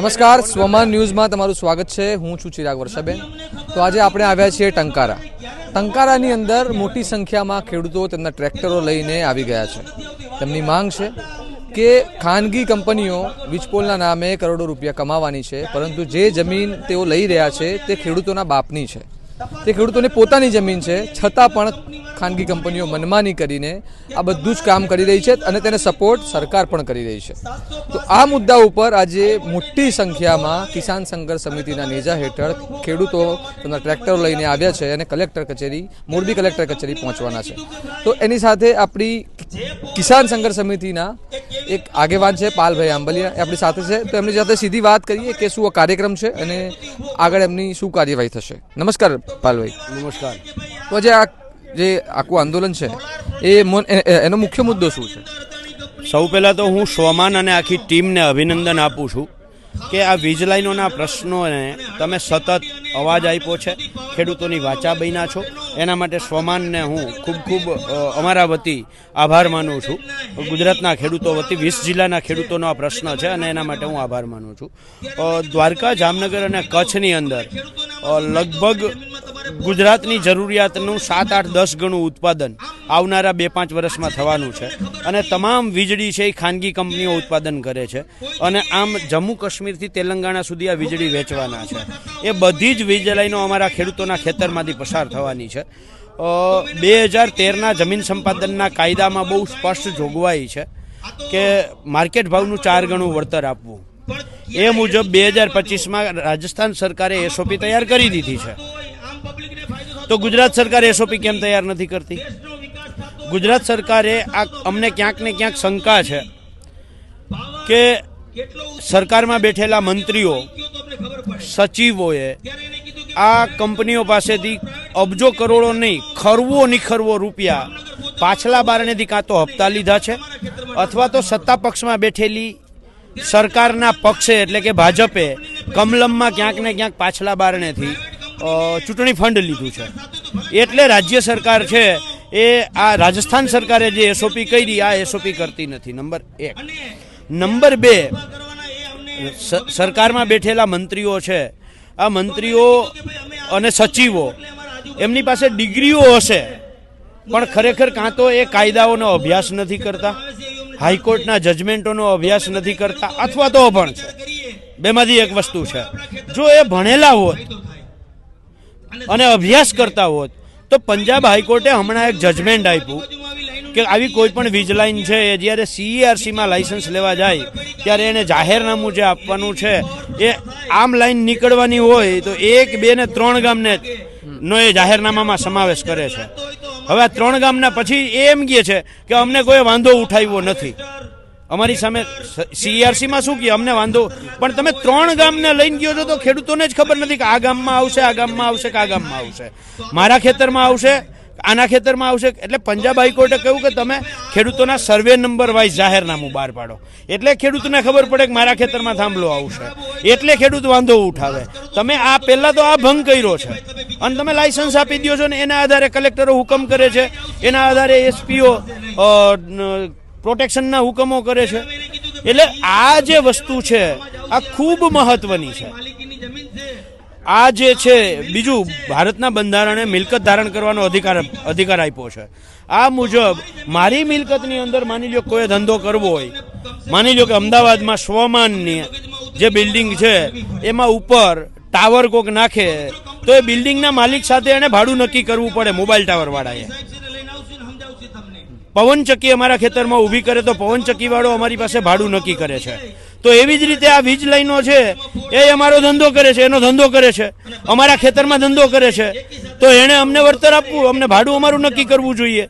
નમસ્કાર, સ્વમાન ન્યૂઝમાં તમારું સ્વાગત છે. હું છું ચિરાગ વર્ષાબેન. તો આજે આપણે આવ્યા છીએ ટંકારા. ટંકારાની અંદર મોટી સંખ્યામાં ખેડૂતો તેમના ટ્રેક્ટરો લઈને આવી ગયા છે. તેમની માંગ છે કે ખાનગી કંપનીઓ વીજપોલના નામે કરોડો રૂપિયા કમાવાની છે, પરંતુ જે જમીન તેઓ લઈ રહ્યા છે તે ખેડૂતોના બાપની છે. તે ખેડૂતોની પોતાની જમીન છે, છતાં પણ ખાનગી કંપનીઓ મનમાની કરીને આ બધું જ કામ કરી રહી છે અને તેને સપોર્ટ સરકાર પણ કરી રહી છે. તો આ મુદ્દા ઉપર આજે મોટી સંખ્યામાં કિસાન સંઘર્ષ સમિતિના નેજા હેઠળ ખેડૂતો તેમના ટ્રેક્ટર લઈને આવ્યા છે અને કલેક્ટર કચેરી મોરબી કલેક્ટર કચેરી પહોંચવાના છે. તો એની સાથે આપણી કિસાન સંઘર્ષ સમિતિના એક આગેવાન છે પાલભાઈ આંબલિયા એ આપણી સાથે છે. તો એમની સાથે સીધી વાત કરીએ કે શું આ કાર્યક્રમ છે અને આગળ એમની શું કાર્યવાહી થશે. નમસ્કાર પાલભાઈ. નમસ્કાર. તો જે આ જે આખું આંદોલન છે, એ એનો મુખ્ય મુદ્દો શું છે? સૌ પહેલાં તો હું સ્વમાન અને આખી ટીમને અભિનંદન આપું છું કે આ વીજ લાઈનોના પ્રશ્નોને તમે સતત અવાજ આપ્યો છે, ખેડૂતોની વાચા બન્યા છો એના માટે સ્વમાનને હું ખૂબ ખૂબ અમારા વતી આભાર માનું છું. ગુજરાતના ખેડૂતો વતી, વીસ જિલ્લાના ખેડૂતોનો આ પ્રશ્ન છે અને એના માટે હું આભાર માનું છું. દ્વારકા, જામનગર અને કચ્છની અંદર લગભગ ગુજરાતની જરૂરિયાતનું સાત આઠ દસ ગણું ઉત્પાદન આવનારા બે પાંચ વર્ષમાં થવાનું છે અને તમામ વીજળી છે એ ખાનગી કંપનીઓ ઉત્પાદન કરે છે અને આમ જમ્મુ કાશ્મીરથી તેલંગાણા સુધી આ વીજળી વેચવાના છે. એ બધી જ વીજળીનો અમારા ખેડૂતોના ખેતરમાંથી પસાર થવાની છે. બે હજાર તેરના જમીન સંપાદનના કાયદામાં બહુ સ્પષ્ટ જોગવાઈ છે કે માર્કેટ ભાવનું ચાર ગણું વળતર આપવું. એ મુજબ બે હજાર પચીસમાં રાજસ્થાન સરકારે એસઓપી તૈયાર કરી દીધી છે. તો ગુજરાત સરકાર એસઓપી કેમ તૈયાર નથી કરતી? ગુજરાત સરકારે આ અમને ક્યાંક ને ક્યાંક શંકા છે કે સરકારમાં બેઠેલા મંત્રીઓ, સચિવોએ આ કંપનીઓ પાસેથી અબજો કરોડો નહીં, ખરવો નિખરવો રૂપિયા પાછલા બારણેથી કાં તો હપ્તા લીધા છે. અથવા તો સત્તા પક્ષમાં બેઠેલી સરકારના પક્ષે, એટલે કે ભાજપે, કમલમમાં ક્યાંક ને ક્યાંક પાછલા બારણેથી ચૂંટણી ફંડ લીધું છે. એટલે રાજ્ય સરકાર છે એ આ રાજસ્થાન સરકારે જે એસઓપી કરી, આ એસઓપી કરતી નથી. નંબર એક. નંબર બે સરકારમાં બેઠેલા મંત્રીઓ છે. આ મંત્રીઓ અને સચિવો એમની પાસે ડિગ્રીઓ હશે. પણ ખરેખર કાં તો એ કાયદાઓનો અભ્યાસ નથી કરતા, હાઈકોર્ટના જજમેન્ટોનો અભ્યાસ નથી કરતા, અથવા તો અભણ છે. બેમાંથી એક વસ્તુ છે. જો એ ભણેલા હોત અને અભ્યાસ કરતા હોત, તો પંજાબ હાઈકોર્ટે હમણાં એક જજમેન્ટ આપ્યું કે આવી કોઈ પણ વીજ લાઇન છે, એ જ્યારે સીઈઆરસીમાં લાઇસન્સ લેવા જાય, ત્યારે એને જાહેરનામું જે આપવાનું છે, એ આમ લાઈન નીકળવાની હોય તો એક, બે ને ત્રણ ગામને નો એ જાહેરનામામાં સમાવેશ કરે છે. હવે આ ત્રણ ગામના પછી એ એમ કહે છે કે અમને કોઈ વાંધો ઉઠાવ્યો નથી. અમારી સામે સીઆરસીમાં શું કહે? અમને વાંધો પણ તમે ત્રણ ગામને લઈને ગયો છો તો ખેડૂતોને જ ખબર નથી કે આ ગામમાં આવશે, આ ગામમાં આવશે કે આ ગામમાં આવશે. મારા ખેતરમાં આવશે આના ખેતરમાં આવશે? એટલે પંજાબ હાઈકોર્ટે કહ્યું કે તમે ખેડૂતોના સર્વે નંબર વાઇઝ જાહેરનામું બહાર પાડો. એટલે ખેડૂતને ખબર પડે કે મારા ખેતરમાં થાંભલો આવશે. એટલે ખેડૂત વાંધો ઉઠાવે. તમે આ પહેલાં તો આ ભંગ કર્યો છે. અને તમે લાયસન્સ આપી દો છો ને એના આધારે કલેક્ટરો હુકમ કરે છે. એના આધારે એસપીઓ પ્રોટેક્શનના હુકમો કરે છે. એટલે આ જે વસ્તુ છે, આ ખૂબ મહત્વની છે. આ જે છે, બીજું ભારતના બંધારણે મિલકત ધારણ કરવાનો અધિકાર અધિકાર આપ્યો છે. આ મુજબ મારી મિલકતની અંદર માની લો કોઈ ધંધો કરવો હોય, માની લો કે અમદાવાદમાં સ્વમાનની જે બિલ્ડિંગ છે, એમાં ઉપર ટાવર કોક નાખે, તો એ બિલ્ડિંગના માલિક સાથે એને ભાડું નક્કી કરવું પડે મોબાઈલ ટાવર વાળાએ પવનચક્કી અમારા ખેતરમાં ઊભી કરે તો પવનચક્કી વાળો અમારી પાસે ભાડું નક્કી કરે છે. તો એવી જ રીતે આ વીજ લાઈનો છે, એ અમારો ધંધો કરે છે, એનો ધંધો કરે છે. અમારા ખેતરમાં ધંધો કરે છે. તો એણે અમને વળતર આપવું, અમને ભાડું અમારું નક્કી કરવું જોઈએ.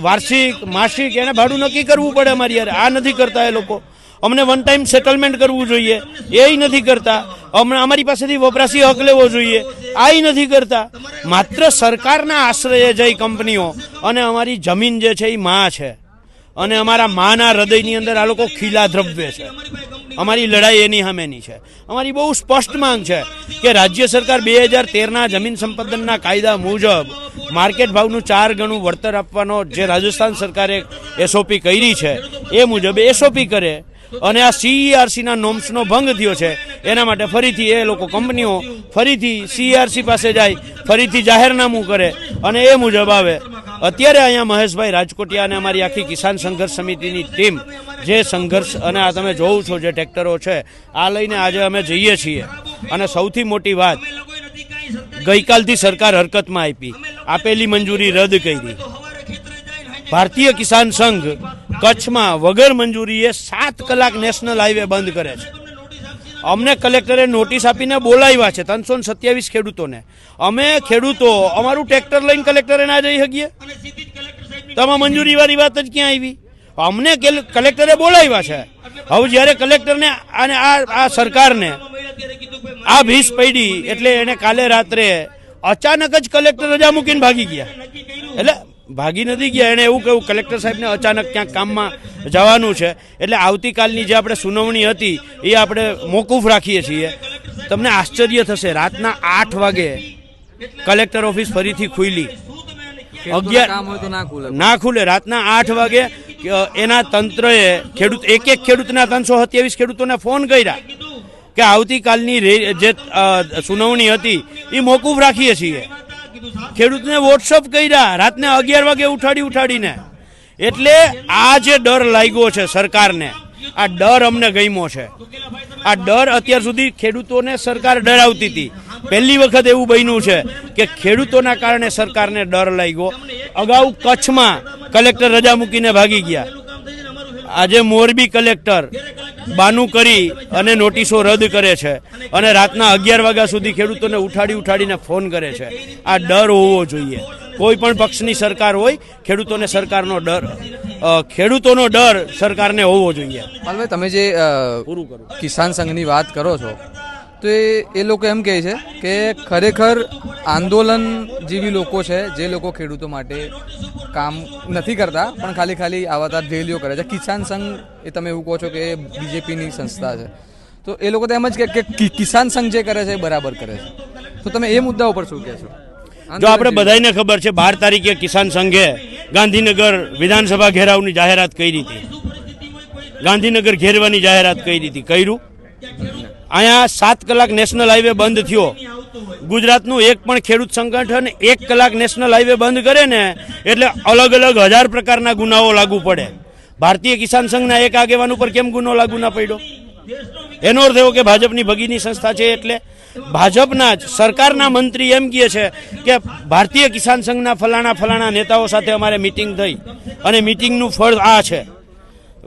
વાર્ષિક, માસિક, એને ભાડું નક્કી કરવું પડે અમારી યાર. આ નથી કરતા એ લોકો. અમને વન ટાઈમ સેટલમેન્ટ કરવું જોઈએ. એ નથી કરતા. અમને, અમારી પાસેથી વપરાશી હક લેવો જોઈએ. આ નથી કરતા. માત્ર સરકારના આશ્રયે જઈ કંપનીઓ અને અમારી જમીન જે છે એ માં છે. અને અમારા માના હૃદયની અંદર આ લોકો ખીલા દ્રવ્ય છે. અમારી લડાઈ એની સામેની છે. અમારી બહુ સ્પષ્ટ માંગ છે કે રાજ્ય સરકાર બે હજાર તેરના જમીન સંપાદનના કાયદા મુજબ માર્કેટ ભાવનું ચાર ગણું વળતર આપવાનો જે રાજસ્થાન સરકારે એસઓપી કરી છે, એ મુજબ એસઓપી કરે અને આ સીઈઆરસીના નોમ્સનો ભંગ થયો છે, એના માટે ફરીથી એ લોકો કંપનીઓ ફરીથી સીઈઆરસી પાસે જાય, ફરીથી જાહેરનામું કરે અને એ મુજબ આવે. અત્યારે અહીંયા મહેશભાઈ રાજકોટિયા અને અમારી આખી કિસાન સંઘર્ષ સમિતિની ટીમ જે સંઘર્ષ અને આ તમે જોઉં છો જે ટ્રેક્ટરો છે, આ લઈને આજે અમે જઈએ છીએ. અને સૌથી મોટી વાત, ગઈકાલથી સરકાર હરકતમાં આપી. આપેલી મંજૂરી રદ કરી. ભારતીય કિસાન સંઘ કચ્છમાં વગર મંજૂરીએ સાત કલાક નેશનલ હાઈવે બંધ કરે છે. અમને કલેક્ટરે નોટિસ આપીને બોલાવ્યા છે ત્રણસો સત્યાવીસ ખેડૂતોને. અમે ખેડૂતો અમારું ટ્રેક્ટર લઈને કલેક્ટરે ના જઈ શકીએ? તમામ મંજૂરીવાળી મંજૂરી વાળી વાત જ ક્યાં આવી? અમને કેલ- કલેક્ટરે બોલાવ્યા છે. હવે જ્યારે કલેક્ટરને અને આ આ સરકારને આ ભીસ પડી એટલે એને કાલે રાત્રે અચાનક જ કલેક્ટર રજા મૂકીને ભાગી ગયા. એટલે ભાગી નથી ગયા. એને એવું કહ્યું કલેક્ટર સાહેબને અચાનક ક્યાંક કામમાં જવાનું છે. એટલે આવતીકાલની જે આપણે સુનાવણી હતી એ આપણે મોકૂફ રાખીએ છીએ. તમને આશ્ચર્ય થશે રાતના આઠ વાગે કલેક્ટર ઓફિસ ફરીથી ખુલી. અગિયાર ના ખુલે. રાતના આઠ વાગે એના તંત્રએ ખેડૂત એક એક ખેડૂતના ત્રણસો સત્યાવીસ ખેડૂતોને ફોન કર્યા કે આવતીકાલની જે સુનાવણી હતી એ મોકૂફ રાખીએ છીએ. ખેડૂતને વોટ્સઅપ કર્યા. રાતને અગિયાર વાગે ઉઠાડી ઉઠાડીને. એટલે આ જે ડર લાગ્યો છે સરકારને, આ ડર અમને ગમ્યો છે. આ ડર અત્યાર સુધી ખેડૂતોને સરકાર ડરાવતી હતી. પહેલી વખત એવું બન્યું છે કે ખેડૂતોના કારણે સરકારને ડર લાગ્યો. અગાઉ કચ્છમાં કલેક્ટર રજા મૂકીને ભાગી ગયા. આજે મોરબી કલેક્ટર બાનું કરી અને નોટિસો રદ કરે છે અને રાતના અગિયાર વાગ્યા સુધી ખેડૂતોને ઉઠાડી ઉઠાડીને ફોન કરે છે. આ ડર હોવો જોઈએ. કોઈ પણ પક્ષની સરકાર હોય ખેડૂતોને સરકારનો ડર ખેડૂતોનો ડર સરકારને હોવો જોઈએ. માલભાઈ તમે જે પૂરું કરો. કિસાન સંઘની વાત કરો છો તો એ એ લોકો એમ કહે છે કે ખરેખર આંદોલન જેવી લોકો છે જે લોકો ખેડૂતો માટે કામ નથી કરતા પણ ખાલી ખાલી આવા રેલીઓ કરે છે. કિસાન સંઘ એ તમે એવું કહો છો કે એ બીજેપીની સંસ્થા છે. તો એ લોકો તો એમ જ કે કે કિસાન સંઘ જે કરે છે એ બરાબર કરે છે. તો તમે એ મુદ્દા ઉપર શું કહેશો? જો આપણે બધાને ખબર છે બાર તારીખે કિસાન સંઘે ગાંધીનગર વિધાનસભા ઘેરાવની જાહેરાત કરી હતી. ગાંધીનગર ઘેરવાની જાહેરાત કરી હતી. કર્યું. અહીંયા સાત કલાક નેશનલ હાઈવે બંધ થયો. ગુજરાતનું એક પણ ખેડૂત સંગઠન એક કલાક નેશનલ હાઈવે બંધ કરે ને, એટલે અલગ અલગ હજાર પ્રકારના ગુનાઓ લાગુ પડે. ભારતીય કિસાન સંઘના એક આગેવાન ઉપર કેમ ગુનો લાગુ ના પડ્યો? એનો અર્થ એવો કે ભાજપની ભગીની સંસ્થા છે એટલે ભાજપના જ સરકારના મંત્રી એમ કહે છે કે ભારતીય કિસાન સંઘના ફલાણા ફલાણા નેતાઓ સાથે અમારે મિટિંગ થઈ. અને મિટિંગનું ફળ આ છે.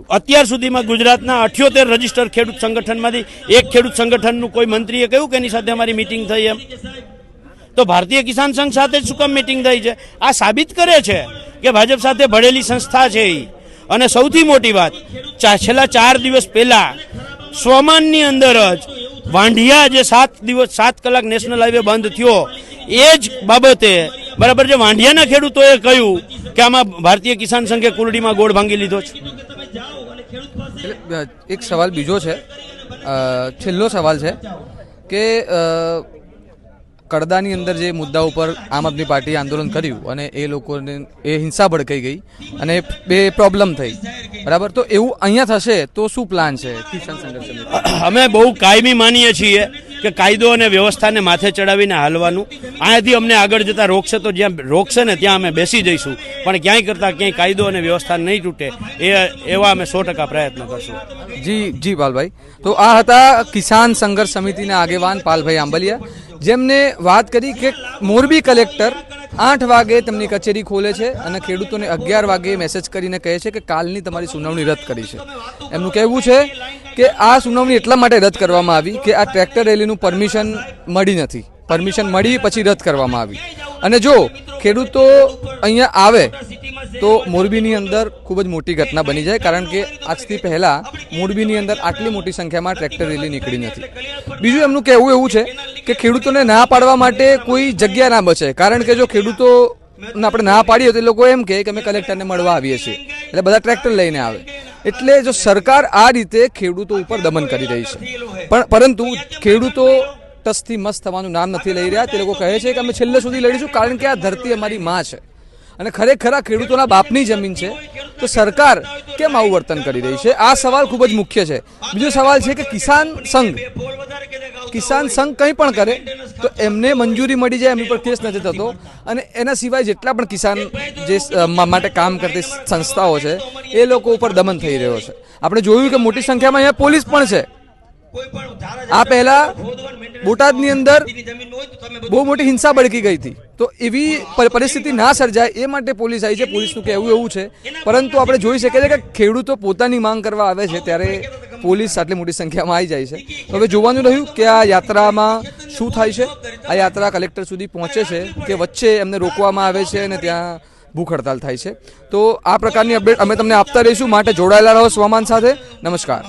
અત્યાર સુધીમાં ગુજરાતના અઠ્યોતેર રજિસ્ટર ખેડૂત સંગઠનમાંથી એક ખેડૂત સંગઠનનું કોઈ મંત્રીએ કહ્યું કે એની સાથે અમારી મિટિંગ થઈ એમ? તો ભારતીય કિસાન સંઘ સાથે જ શું કામ મિટિંગ થઈ છે? આ સાબિત કરે છે કે ભાજપ સાથે ભળેલી સંસ્થા છે એ અને સૌથી મોટી વાત છેલ્લા ચાર દિવસ પહેલા સ્વમાનની અંદર જ વાંઢિયા જે સાત દિવસ, સાત કલાક નેશનલ હાઈવે બંધ થયો, એ જ બાબતે, બરાબર જે વાંઢિયાના ખેડૂતોએ કહ્યું કે આમાં ભારતીય કિસાન સંઘે કુરડીમાં ગોળ ભાંગી લીધો છે. એક સવાલ બીજો છે. છેલ્લો સવાલ છે કે કડદાની અંદર જે મુદ્દા ઉપર આમ આદમી પાર્ટીએ આંદોલન કર્યું અને એ લોકોને એ હિંસા ભડકાઈ ગઈ અને બે પ્રોબ્લેમ થઈ. બરાબર? તો એવું અહીંયા થશે તો શું પ્લાન છે? કિસાન સંઘર્ષ અમે બહુ કાયમી માનીએ છીએ. કે કાયદો અને વ્યવસ્થાને માથે ચડાવીને હાલવાનું. અહીંયાથી અમને આગળ જતા રોકશે તો જ્યાં રોકશે ને ત્યાં અમે બેસી જઈશું. પણ ક્યાંય કરતાં ક્યાંય કાયદો અને વ્યવસ્થા નહીં તૂટે, એ એવા અમે સો ટકા પ્રયત્ન કરશું. જી જી પાલભાઈ. તો આ હતા કિસાન સંઘર્ષ સમિતિના આગેવાન પાલભાઈ આંબલિયા. જેમને વાત કરી કે મોરબી કલેક્ટર આઠ વાગે તેમની કચેરી ખોલે છે અને ખેડૂતોને અગિયાર વાગે મેસેજ કરીને કહે છે કે કાલની તમારી સુનાવણી રદ કરી છે. એમનું કહેવું છે કે આ સુનાવણી એટલા માટે રદ કરવામાં આવી કે આ ટ્રેક્ટર રેલીનું પરમિશન મળી નથી. પરમિશન મળી પછી રદ કરવામાં આવી. અને જો ખેડૂતો અહીંયા આવે, તો મોરબીની અંદર ખૂબ જ મોટી ઘટના બની જાય, કારણ કે આજથી પહેલાં મોરબીની અંદર આટલી મોટી સંખ્યામાં ટ્રેક્ટર રેલી નીકળી નથી. બીજું એમનું કહેવું એવું છે કે ખેડૂતોને ના પાડવા માટે કોઈ જગ્યા ના બચે, કારણ કે જો ખેડૂતો આપણે ના પાડીએ તો એ લોકો એમ કહે કે અમે કલેક્ટરને મળવા આવીએ છીએ, એટલે બધા ટ્રેક્ટર લઈને આવે. એટલે જો સરકાર આ રીતે ખેડૂતો ઉપર દમન કરી રહી છે, પણ પરંતુ ખેડૂતો ટસથી મસ્ત થવાનું નામ નથી લઈ રહ્યા. તે લોકો કહે છે કે અમે છેલ્લે સુધી લડીશું કારણ કે આ ધરતી અમારી માં છે. અને ખરેખર આ ખેડૂતોના બાપની જમીન છે. તો સરકાર કેમ આવું વર્તન કરી રહી છે? આ સવાલ ખૂબ જ મુખ્ય છે. બીજો સવાલ છે કે કિસાન સંઘ કિસાન સંઘ કંઈ પણ કરે, તો એમને મંજૂરી મળી જાય એમની પર કેસ નથી થતો. અને એના સિવાય જેટલા પણ કિસાન જે માટે કામ કરતી સંસ્થાઓ છે, એ લોકો ઉપર દમન થઈ રહ્યો છે. આપણે જોયું કે મોટી સંખ્યામાં અહીંયા પોલીસ પણ છે. આ પહેલા બોટાદની અંદર બહુ મોટી હિંસા ભડકી ગઈ હતી. તો એવી પરિસ્થિતિ ના સર્જાય એ માટે પોલીસ આવી છે પોલીસનું કહેવું એવું છે. પરંતુ આપણે જોઈ શકીએ છીએ કે ખેડૂતો પોતાની માંગ કરવા આવે છે ત્યારે પોલીસ આટલી મોટી સંખ્યામાં આવી જાય છે. તો હવે જોવાનું રહ્યું કે આ યાત્રામાં શું થાય છે. આ યાત્રા કલેક્ટર સુધી પહોંચે છે કે વચ્ચે એમને રોકવામાં આવે છે અને ત્યાં ભૂખ હડતાલ થાય છે. તો આ પ્રકારની અપડેટ અમે તમને આપતા રહીશું. માટે જોડાયેલા રહો સ્વમાન સાથે. નમસ્કાર.